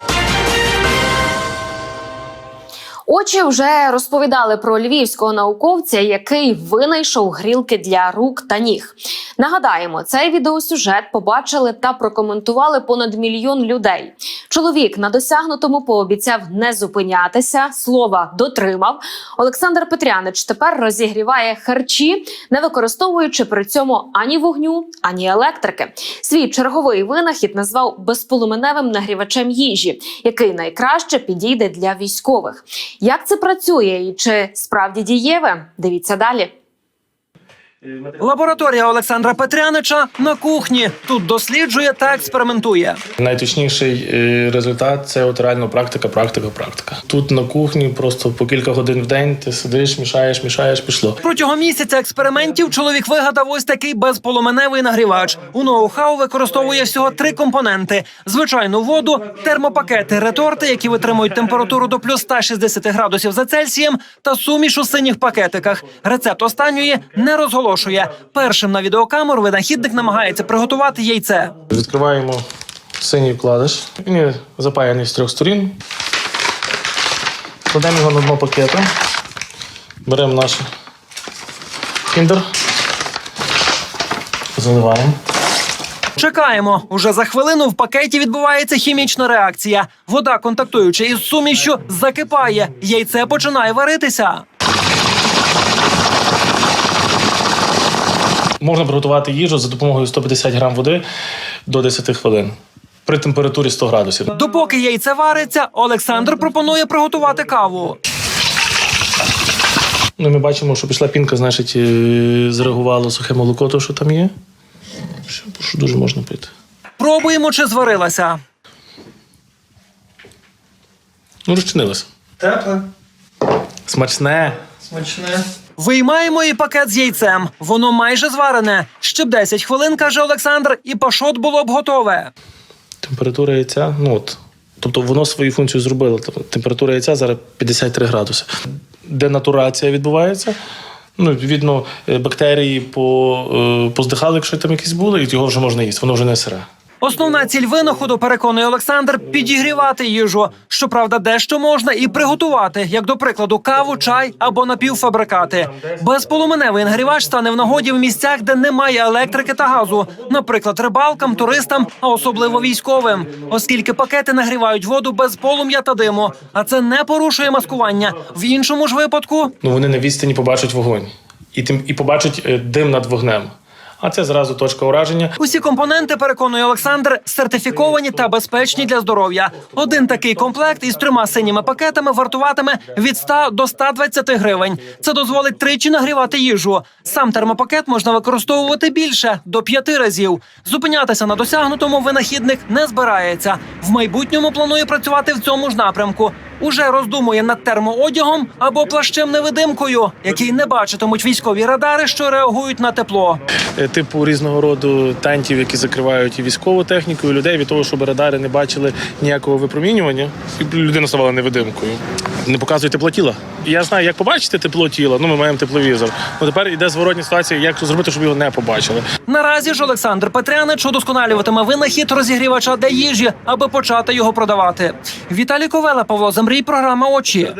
Bye. Очі вже розповідали про львівського науковця, який винайшов грілки для рук та ніг. Нагадаємо, цей відеосюжет побачили та прокоментували понад мільйон людей. Чоловік на досягнутому пообіцяв не зупинятися, слова дотримав. Олександр Петрянич тепер розігріває харчі, не використовуючи при цьому ані вогню, ані електрики. Свій черговий винахід назвав безполуменевим нагрівачем їжі, який найкраще підійде для військових. Як це працює і чи справді дієве? Дивіться далі. Лабораторія Олександра Петрянича на кухні. Тут досліджує та експериментує. Найточніший е, результат це от реально практика, практика, практика. Тут на кухні просто по кілька годин в день ти сидиш, мішаєш, мішаєш, пішло. Протягом місяця експериментів чоловік вигадав ось такий безполуменевий нагрівач. У ноу-хау використовує всього три компоненти: звичайну воду, термопакети, реторти, які витримують температуру до плюс 160 градусів за Цельсієм, та суміш у синіх пакетиках. Рецепт останньої не розголошує. Першим на відеокамеру винахідник намагається приготувати яйце. Відкриваємо синій вкладиш. Він запаяний з трьох сторін. Кладемо його на дно пакету. Беремо наш кіндер. Заливаємо. Чекаємо. Уже за хвилину в пакеті відбувається хімічна реакція. Вода, контактуючи із сумішю, закипає. Яйце починає варитися. Можна приготувати їжу за допомогою 150 грам води до 10 хвилин при температурі 100 градусів. Допоки яйце вариться, Олександр пропонує приготувати каву. Ну, ми бачимо, що пішла пінка, значить, е, зреагувало сухе молоко, то що там є. Що, дуже можна пити. Пробуємо, чи зварилася. Ну, розчинилося. Тепле, Смачне. смачне. Виймаємо і пакет з яйцем. Воно майже зварене. Ще б 10 хвилин, каже Олександр, і пашот було б готове. Температура яйця, ну от. Тобто воно свою функцію зробило. Температура яйця зараз 53 градуси. Денатурація відбувається. Ну, відповідно, е, бактерії е, поздихали, якщо там якісь були, і його вже можна їсти, воно вже не сире. Основна ціль винаходу, переконує Олександр, підігрівати їжу. Щоправда, дещо можна і приготувати, як до прикладу, каву, чай або напівфабрикати. Безполуменевий нагрівач стане в нагоді в місцях, де немає електрики та газу, наприклад, рибалкам, туристам, а особливо військовим, оскільки пакети нагрівають воду без полум'я та диму. А це не порушує маскування. В іншому ж випадку Ну, вони на відстані побачать вогонь і, тим, і побачать е, дим над вогнем. А це зразу точка ураження. Усі компоненти, переконує Олександр, сертифіковані та безпечні для здоров'я. Один такий комплект із трьома синіми пакетами вартуватиме від 100 до 120 гривень. Це дозволить тричі нагрівати їжу. Сам термопакет можна використовувати більше до п'яти разів. Зупинятися на досягнутому винахідник не збирається. В майбутньому планує працювати в цьому ж напрямку. Уже роздумує над термоодягом або плащем невидимкою, який не бачитимуть військові радари, що реагують на тепло. Е, Типу різного роду тентів, які закривають і військову техніку, і людей від того, щоб радари не бачили ніякого випромінювання, і людина ставала невидимкою. Не показує тепло тіла. Я знаю, як побачити тепло тіла. Ну, ми маємо тепловізор. Ну тепер іде зворотня ситуація, як зробити, щоб його не побачили. Наразі ж Олександр Петрянич удосконалюватиме винахід розігрівача для їжі, аби почати його продавати. Віталій Ковела, Павло Замрій, програма Очі.